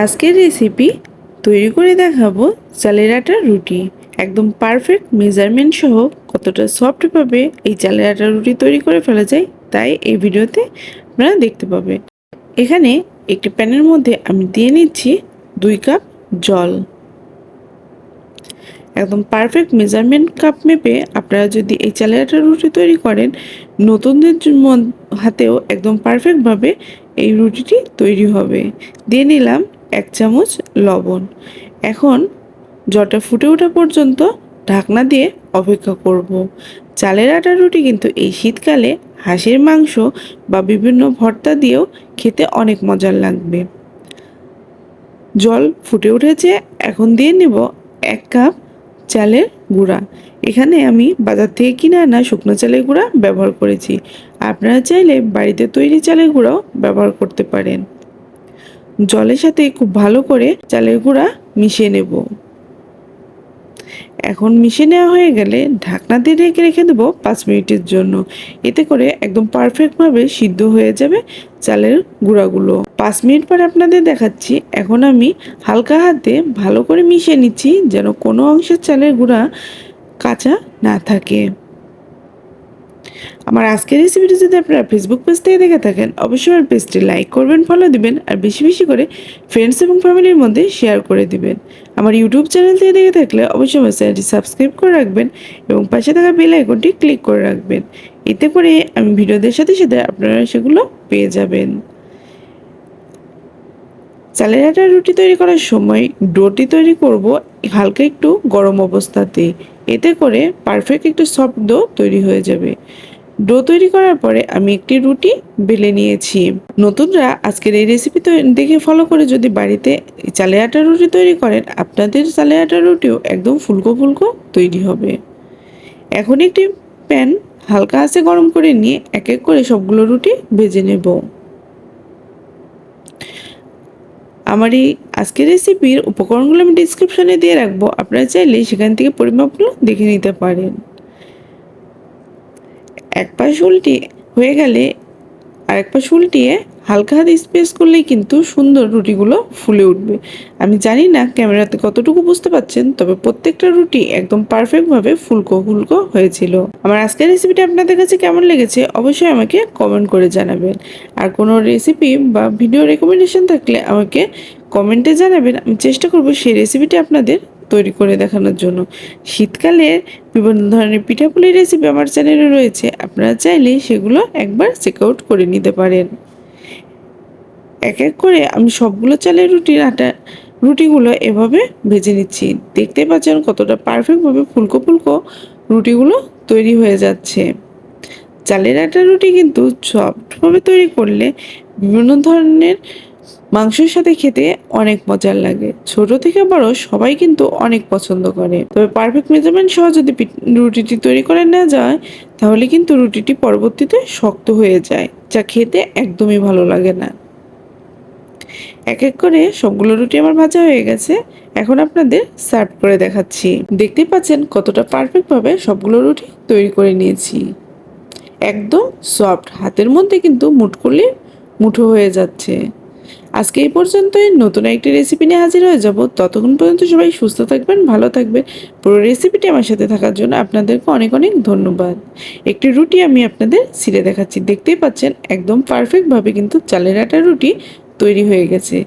আজকের রেসিপি তৈরি করে দেখাবো চালের আটার রুটি। একদম পারফেক্ট মেজারমেন্ট সহ কতটা সফটভাবে এই চালের আটার রুটি তৈরি করে ফেলা যায়, তাই এই ভিডিওতে আপনারা দেখতে পাবে। এখানে একটি প্যানের মধ্যে আমি দিয়ে নিচ্ছি দুই কাপ জল। একদম পারফেক্ট মেজারমেন্ট কাপ মেপে আপনারা যদি এই চালের আটার রুটি তৈরি করেন, নতুনদের হাতেও একদম পারফেক্টভাবে এই রুটিটি তৈরি হবে। দিয়ে নিলাম এক চামচ লবণ। এখন জলটা ফুটে ওঠা পর্যন্ত ঢাকনা দিয়ে অপেক্ষা করব। চালের আটার রুটি কিন্তু এই শীতকালে হাঁসের মাংস বা বিভিন্ন ভর্তা দিয়েও খেতে অনেক মজার লাগবে। জল ফুটে উঠেছে, এখন দিয়ে নেব এক কাপ চালের গুঁড়া। এখানে আমি বাজার থেকে কিনে আনা শুকনো চালের গুঁড়া ব্যবহার করেছি। আপনারা চাইলে বাড়িতে তৈরি চালের গুঁড়াও ব্যবহার করতে পারেন। জলের সাথে খুব ভালো করে চালের গুঁড়া মিশিয়ে নেব। এখন মিশিয়ে নেওয়া হয়ে গেলে ঢাকনা দিয়ে ঢেকে রেখে দেবো পাঁচ মিনিটের জন্য। এতে করে একদম পারফেক্টভাবে সিদ্ধ হয়ে যাবে চালের গুঁড়াগুলো। পাঁচ মিনিট পরে আপনাদের দেখাচ্ছি, এখন আমি হালকা হাতে ভালো করে মিশিয়ে নিচ্ছি যেন কোনো অংশের চালের গুঁড়া কাঁচা না থাকে। আমার আজকের রেসিপিটি যদি আপনারা ফেসবুক পেজ থেকে দেখে থাকেন, অবশ্যই আমার পেজটি লাইক করবেন ফলো দিবেন, আর বেশি বেশি করে ফ্রেন্ডস এবং ফ্যামিলির মধ্যে শেয়ার করে দিবেন। আমার ইউটিউব চ্যানেল থেকে দেখে থাকলে অবশ্যই আমার চ্যানেলটি সাবস্ক্রাইব করে রাখবেন এবং পাশে থাকা বেল আইকনটি ক্লিক করে রাখবেন। এতে করে আমি ভিডিওদের সাথে সাথে আপনারা সেগুলো পেয়ে যাবেন। চালের আটার রুটি তৈরি করার সময় ডোটি তৈরি করব হালকা একটু গরম অবস্থাতে। এতে করে পারফেক্ট একটু সফট ডো তৈরি হয়ে যাবে। ডো তৈরি করার পরে আমি একটি রুটি বেলে নিয়েছি। নতুনরা আজকের এই রেসিপি দেখে ফলো করে যদি বাড়িতে চালে আটা রুটি তৈরি করেন, আপনাদের চালে আটার রুটিও একদম ফুলকো ফুলকো তৈরি হবে। এখন একটি প্যান হালকা আঁচে গরম করে নিয়ে এক এক করে সবগুলো রুটি ভেজে নেব। আমার এই আজকের রেসিপির উপকরণগুলো আমি ডিসক্রিপশনে দিয়ে রাখব। আপনারা চাইলে সেখান থেকে পরিমাপগুলো দেখে নিতে পারেন। এক পাশ উল্টিয়ে হয়ে গেলে আরেক পাশ উল্টিয়ে হালকা হাতে স্পেস করলেই কিন্তু সুন্দর রুটিগুলো ফুলে উঠবে। আমি জানি না ক্যামেরাতে কতটুকু বুঝতে পাচ্ছেন তবে প্রত্যেকটা রুটি একদম পারফেক্টভাবে ফুলকো ফুলকো হয়েছিল। আমার আজকের রেসিপিটা আপনাদের কাছে কেমন লেগেছে অবশ্যই আমাকে কমেন্ট করে জানাবেন। আর কোনো রেসিপি বা ভিডিও রেকমেন্ডেশন থাকলে আমাকে কমেন্টে জানাবেন। আমি চেষ্টা করব সেই রেসিপিটি আপনাদের তৈরি করে দেখানোর জন্য। শীতকালে বিভিন্ন ধরনের পিঠাপুলির রেসিপি আমার চ্যানেলে রয়েছে, আপনারা চাইলে সেগুলো একবার চেক আউট করে নিতে পারেন। এক এক করে আমি সবগুলো চালের রুটির আটা, রুটিগুলো এভাবে ভেজে নিচ্ছি। দেখতে পাচ্ছেন কতটা পারফেক্টভাবে ফুলকো ফুলকো রুটিগুলো তৈরি হয়ে যাচ্ছে। চালের আটা রুটি কিন্তু সফটভাবে তৈরি করলে বিভিন্ন ধরনের মাংসের সাথে খেতে অনেক মজার লাগে। ছোট থেকে বড় সবাই কিন্তু অনেক পছন্দ করে। তবে পারফেক্ট মেজারমেন্ট সহ যদি রুটিটি তৈরি করে নেওয়া যায়, তাহলে কিন্তু রুটিটি পরবর্তীতে শক্ত হয়ে যায়, যা খেতে একদমই ভালো লাগে না। এক এক করে সবগুলো রুটি আমার ভাজা হয়ে গেছে। এখন আপনাদের সার্ভ করে দেখাচ্ছি। দেখতে পাচ্ছেন কতটা পারফেক্টভাবে সবগুলো রুটি তৈরি করে নিয়েছি। একদম সফট হাতের মধ্যে কিন্তু মুঠ করলে মুঠো হয়ে যাচ্ছে। আজকে এই পর্যন্তই। নতুন একটি রেসিপি নিয়ে হাজির হয়ে যাব। ততক্ষণ পর্যন্ত সবাই সুস্থ থাকবেন, ভালো থাকবেন। পুরো রেসিপিটি আমার সাথে থাকার জন্য আপনাদেরকে অনেক অনেক ধন্যবাদ। একটি রুটি আমি আপনাদের ছিঁড়ে দেখাচ্ছি। দেখতেই পাচ্ছেন একদম পারফেক্টভাবে কিন্তু চালের আটার রুটি তৈরি হয়ে গেছে।